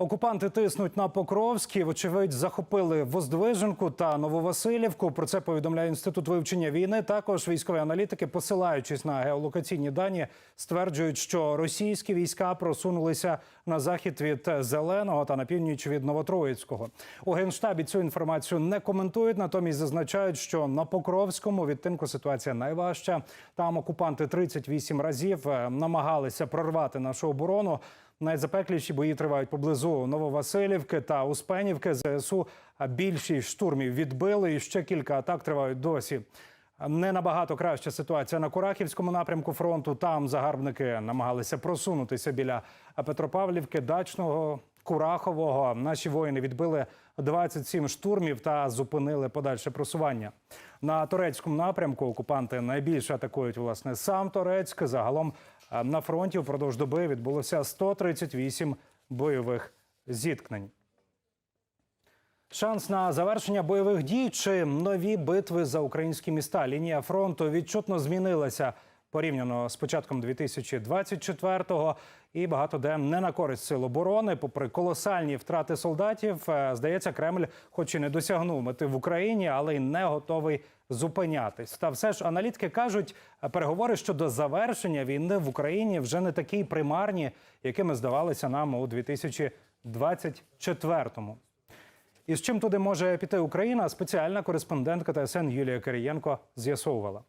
Окупанти тиснуть на Покровський. Вочевидь, захопили Воздвиженку та Нововасилівку. Про це повідомляє інститут вивчення війни. Також військові аналітики, посилаючись на геолокаційні дані, стверджують, що російські війська просунулися на захід від Зеленого та на північ від Новотроїцького. У генштабі цю інформацію не коментують. Натомість зазначають, що на Покровському відтинку ситуація найважча. Там окупанти 38 разів е, намагалися прорвати нашу оборону. Найзапекліші бої тривають поблизу Нововасилівки та Успенівки. ЗСУ більшість штурмів відбили і ще кілька атак тривають досі. Не набагато краща ситуація на Курахівському напрямку фронту. Там загарбники намагалися просунутися біля Петропавлівки, Дачного, Курахового. Наші воїни відбили 27 штурмів та зупинили подальше просування. На турецькому напрямку окупанти найбільше атакують власне сам Турецьк. Загалом е, на фронті впродовж доби відбулося 138 бойових зіткнень. Шанс на завершення бойових дій чи нові битви за українські міста. Лінія фронту відчутно змінилася порівняно з початком 2024-го. І багато де не на користь сил оборони. Попри колосальні втрати солдатів, е, здається, Кремль, хоч і не досягнув мети в Україні, але й не готовий зупинятись. Та все ж аналітики кажуть, переговори щодо завершення війни в Україні вже не такі примарні, якими здавалися нам у 2024-му. І з чим туди може піти Україна? Спеціальна кореспондентка ТСН Юлія Кирієнко з'ясовувала.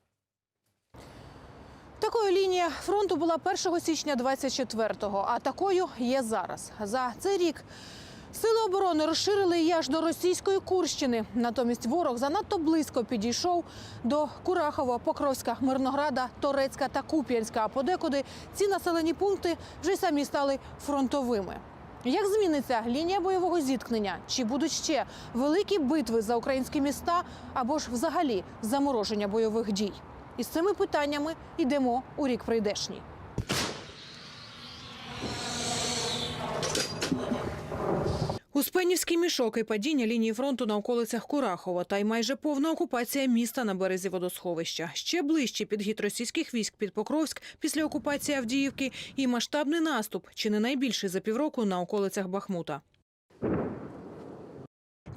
Такою лінія фронту була 1 січня 24-го, а такою є зараз. За цей рік сили оборони розширили її аж до російської Курщини. Натомість ворог занадто близько підійшов до Курахова, Покровська, Мирнограда, Торецька та Куп'янська. А подекуди ці населені пункти вже й самі стали фронтовими. Як зміниться лінія бойового зіткнення? Чи будуть ще великі битви за українські міста або ж взагалі замороження бойових дій? І з цими питаннями йдемо у рік прийдешній. Успенівський мішок і падіння лінії фронту на околицях Курахова та й майже повна окупація міста на березі водосховища. Ще ближче підхід російських військ під Покровськ після окупації Авдіївки і масштабний наступ, чи не найбільший за півроку на околицях Бахмута.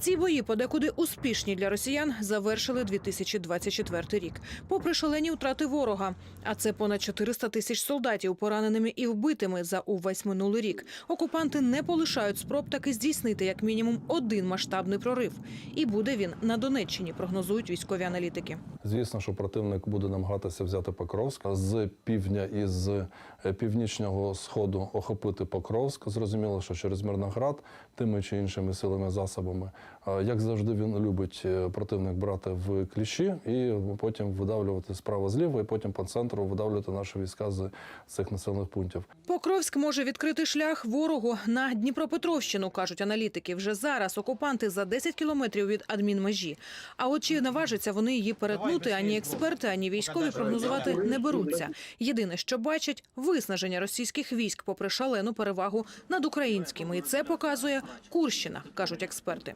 Ці бої, подекуди успішні для росіян, завершили 2024 рік. Попри шалені втрати ворога, а це понад 400 тисяч солдатів, пораненими і вбитими за увесь минулий рік. Окупанти не полишають спроб таки здійснити як мінімум один масштабний прорив. І буде він на Донеччині, прогнозують військові аналітики. Звісно, що противник буде намагатися взяти Покровськ з півдня і з е, північного сходу охопити Покровськ. Зрозуміло, що через Мирноград тими чи іншими силами засобами. Як завжди, він любить е, противник брати в кліщі і потім видавлювати справа зліва, і потім по центру видавлювати наші війська з цих населених пунктів. Покровськ може відкрити шлях ворогу на Дніпропетровщину, кажуть аналітики. Вже зараз окупанти за 10 кілометрів від адмінмежі. А от чи наважаться вони її перетнути, ані експерти, ані військові прогнозувати не беруться. Єдине, що бачать виснаження російських військ, попри шалену перевагу над українськими, і це показує Курщина, кажуть експерти.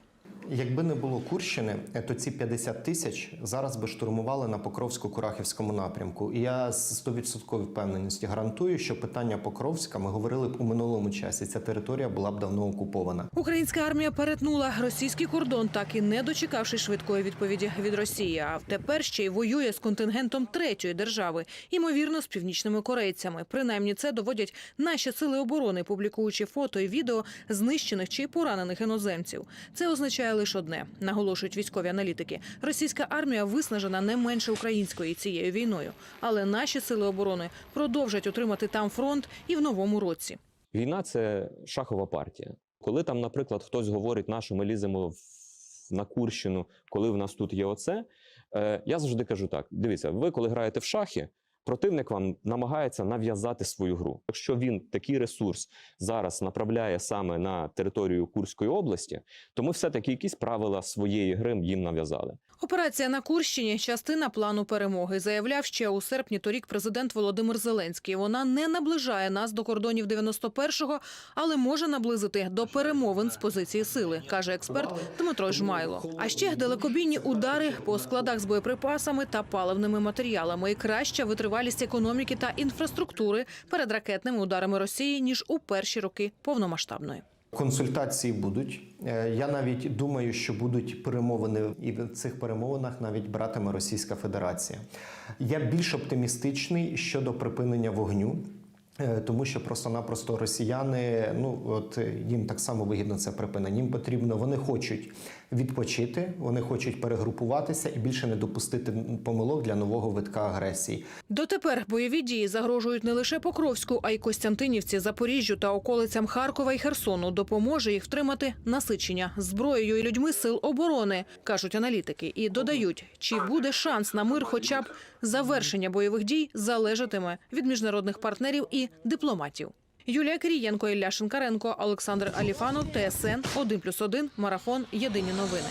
Якби не було Курщини, е, то ці 50 тисяч зараз би штурмували на Покровсько-Курахівському напрямку. І я з 100% впевненості гарантую, що питання Покровська ми говорили б у минулому часі. Ця територія була б давно окупована. Українська армія перетнула російський кордон, так і не дочекавши швидкої відповіді від Росії. А тепер ще й воює з контингентом третьої держави, ймовірно, з північними корейцями. Принаймні, це доводять наші сили оборони, публікуючи фото і відео знищених чи поранених іноземців. Це означає лише одне, наголошують військові аналітики. Російська армія виснажена не менше української цією війною, але наші сили оборони продовжать отримати там фронт і в новому році. Війна це шахова партія. Коли там, наприклад, хтось говорить, на що ми ліземо в- на Курщину, коли в нас тут є оце, е, я завжди кажу так: дивіться, ви коли граєте в шахи, противник вам намагається нав'язати свою гру. Якщо він такий ресурс зараз направляє саме на територію Курської області, то ми все-таки якісь правила своєї гри їм нав'язали. Операція на Курщині частина плану перемоги. Заявляв ще у серпні торік президент Володимир Зеленський. Вона не наближає нас до кордонів 91-го, але може наблизити до перемовин з позиції сили, каже експерт Дмитро Жмайло. А ще далекобійні удари по складах з боєприпасами та паливними матеріалами і краща витривалість економіки та інфраструктури перед ракетними ударами Росії ніж у перші роки повномасштабної. Консультації будуть. Е, Я навіть думаю, що будуть перемовини, і в цих перемовинах навіть братиме Російська Федерація. Я більш оптимістичний щодо припинення вогню. Е, Тому що просто-напросто росіяни, ну от е, їм так само вигідно це припинення. Їм потрібно, вони хочуть відпочити, вони хочуть перегрупуватися і більше не допустити помилок для нового витка агресії. Дотепер бойові дії загрожують не лише Покровську, а й Костянтинівці, Запоріжжю та околицям Харкова і Херсону. Допоможе їх втримати насичення зброєю і людьми сил оборони, кажуть аналітики. І додають, чи буде шанс на мир, хоча б завершення бойових дій залежатиме від міжнародних партнерів дипломатів. Юлія Кирієнко, Ілля Шинкаренко, Олександр Аліфанов, ТСН 1+,1, Марафон. Єдині новини.